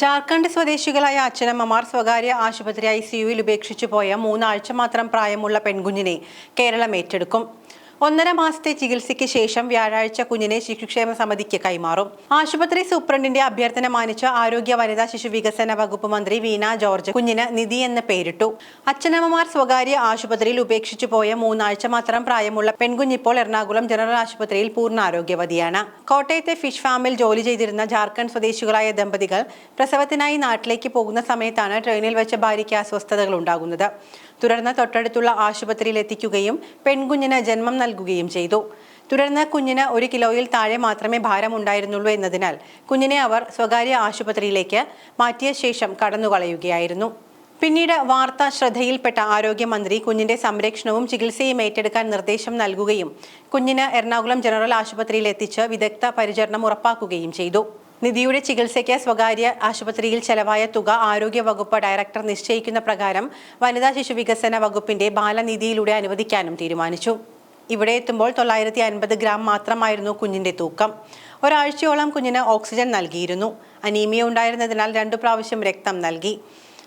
ജാർഖണ്ഡ് സ്വദേശികളായ അച്ഛനമ്മമാർ സ്വകാര്യ ആശുപത്രി ഐ സിയുവിൽ ഉപേക്ഷിച്ചു പോയ മൂന്നാഴ്ച മാത്രം പ്രായമുള്ള പെൺകുഞ്ഞിനെ കേരളം ഏറ്റെടുക്കും. ഒന്നര മാസത്തെ ചികിത്സയ്ക്ക് ശേഷം വ്യാഴാഴ്ച കുഞ്ഞിനെ ശിശുക്ഷേമ സമിതിക്ക് കൈമാറും. ആശുപത്രി സൂപ്രണ്ടിന്റെ അഭ്യർത്ഥന മാനിച്ച് ആരോഗ്യ വനിതാ ശിശു വികസന വകുപ്പ് മന്ത്രി വീണ ജോർജ് കുഞ്ഞിന് നിധി എന്ന് പേരിട്ടു. അച്ഛനമ്മമാർ സ്വകാര്യ ആശുപത്രിയിൽ ഉപേക്ഷിച്ചു പോയ മൂന്നാഴ്ച മാത്രം പ്രായമുള്ള പെൺകുഞ്ഞിപ്പോൾ എറണാകുളം ജനറൽ ആശുപത്രിയിൽ പൂർണ ആരോഗ്യവതിയാണ് കോട്ടയത്തെ ഫിഷ് ഫാമിൽ ജോലി ചെയ്തിരുന്ന ജാർഖണ്ഡ് സ്വദേശികളായ ദമ്പതികൾ പ്രസവത്തിനായി നാട്ടിലേക്ക് പോകുന്ന സമയത്താണ് ട്രെയിനിൽ വെച്ച് ഭാര്യയ്ക്ക് അസ്വസ്ഥതകൾ ഉണ്ടാകുന്നത്. തുടർന്ന് തൊട്ടടുത്തുള്ള ആശുപത്രിയിൽ എത്തിക്കുകയും പെൺകുഞ്ഞിന് ജന്മം നൽകുകയും ചെയ്തു. തുടർന്ന് കുഞ്ഞിന് ഒരു കിലോയിൽ താഴെ മാത്രമേ ഭാരമുണ്ടായിരുന്നുള്ളൂ എന്നതിനാൽ കുഞ്ഞിനെ അവർ സ്വകാര്യ ആശുപത്രിയിലേക്ക് മാറ്റിയ ശേഷം കടന്നുകളയുകയായിരുന്നു. പിന്നീട് വാർത്ത ശ്രദ്ധയിൽപ്പെട്ട ആരോഗ്യമന്ത്രി കുഞ്ഞിന്റെ സംരക്ഷണവും ചികിത്സയും ഏറ്റെടുക്കാൻ നിർദ്ദേശം നൽകുകയും കുഞ്ഞിന് എറണാകുളം ജനറൽ ആശുപത്രിയിൽ എത്തിച്ച് വിദഗ്ധ പരിചരണം ഉറപ്പാക്കുകയും ചെയ്തു. നിധിയുടെ ചികിത്സയ്ക്ക് സ്വകാര്യ ആശുപത്രിയിൽ ചെലവായ തുക ആരോഗ്യ വകുപ്പ് ഡയറക്ടർ നിശ്ചയിക്കുന്ന പ്രകാരം വനിതാ ശിശു വികസന വകുപ്പിന്റെ ബാലനിധിയിലൂടെ അനുവദിക്കാനും തീരുമാനിച്ചു. ഇവിടെ എത്തുമ്പോൾ തൊള്ളായിരത്തി അൻപത് ഗ്രാം മാത്രമായിരുന്നു കുഞ്ഞിന്റെ തൂക്കം. ഒരാഴ്ചയോളം കുഞ്ഞിന് ഓക്സിജൻ നൽകിയിരുന്നു. അനീമിയ ഉണ്ടായിരുന്നതിനാൽ രണ്ടു പ്രാവശ്യം രക്തം നൽകി.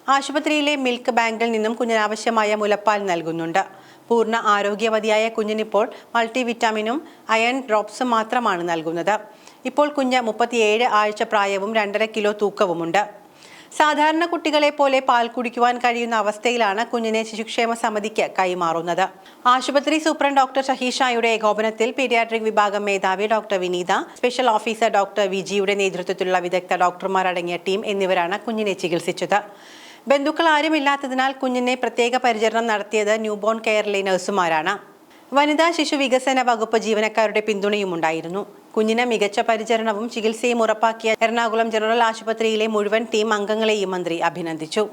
ആശുപത്രിയിലെ മിൽക്ക് ബാങ്കിൽ നിന്നും കുഞ്ഞിന് ആവശ്യമായ മുലപ്പാൽ നൽകുന്നുണ്ട്. പൂർണ ആരോഗ്യവതിയായ കുഞ്ഞിനിപ്പോൾ മൾട്ടി വിറ്റാമിനും അയൺ ഡ്രോപ്സും മാത്രമാണ് നൽകുന്നത്. ഇപ്പോൾ കുഞ്ഞ് മുപ്പത്തിയേഴ് ആഴ്ച പ്രായവും രണ്ടര കിലോ തൂക്കവുമുണ്ട്. സാധാരണ കുട്ടികളെ പോലെ പാൽ കുടിക്കുവാൻ കഴിയുന്ന അവസ്ഥയിലാണ് കുഞ്ഞിനെ ശിശുക്ഷേമ സമിതിക്ക് കൈമാറുന്നത്. ആശുപത്രി സൂപ്രണ്ട് ഡോക്ടർ ഷഹീഷായുടെ ഏകോപനത്തിൽ പീഡിയാട്രിക് വിഭാഗം മേധാവി doctor Vineetha special officer doctor വിജിയുടെ നേതൃത്വത്തിലുള്ള വിദഗ്ധ ഡോക്ടർമാർ അടങ്ങിയ ടീം എന്നിവരാണ് കുഞ്ഞിനെ ചികിത്സിച്ചത്. ബന്ധുക്കൾ ആരുമില്ലാത്തതിനാൽ കുഞ്ഞിനെ പ്രത്യേക പരിചരണം നടത്തിയത് ന്യൂബോൺ കെയറിലെ നഴ്സുമാരാണ്. വനിതാ ശിശു വികസന വകുപ്പ് ജീവനക്കാരുടെ പിന്തുണയും ഉണ്ടായിരുന്നു കുഞ്ഞിന് മികച്ച പരിചരണവും ചികിത്സയും ഉറപ്പാക്കിയ എറണാകുളം ജനറൽ ആശുപത്രിയിലെ മുഴുവൻ ടീം അംഗങ്ങളെയും മന്ത്രി അഭിനന്ദിച്ചു.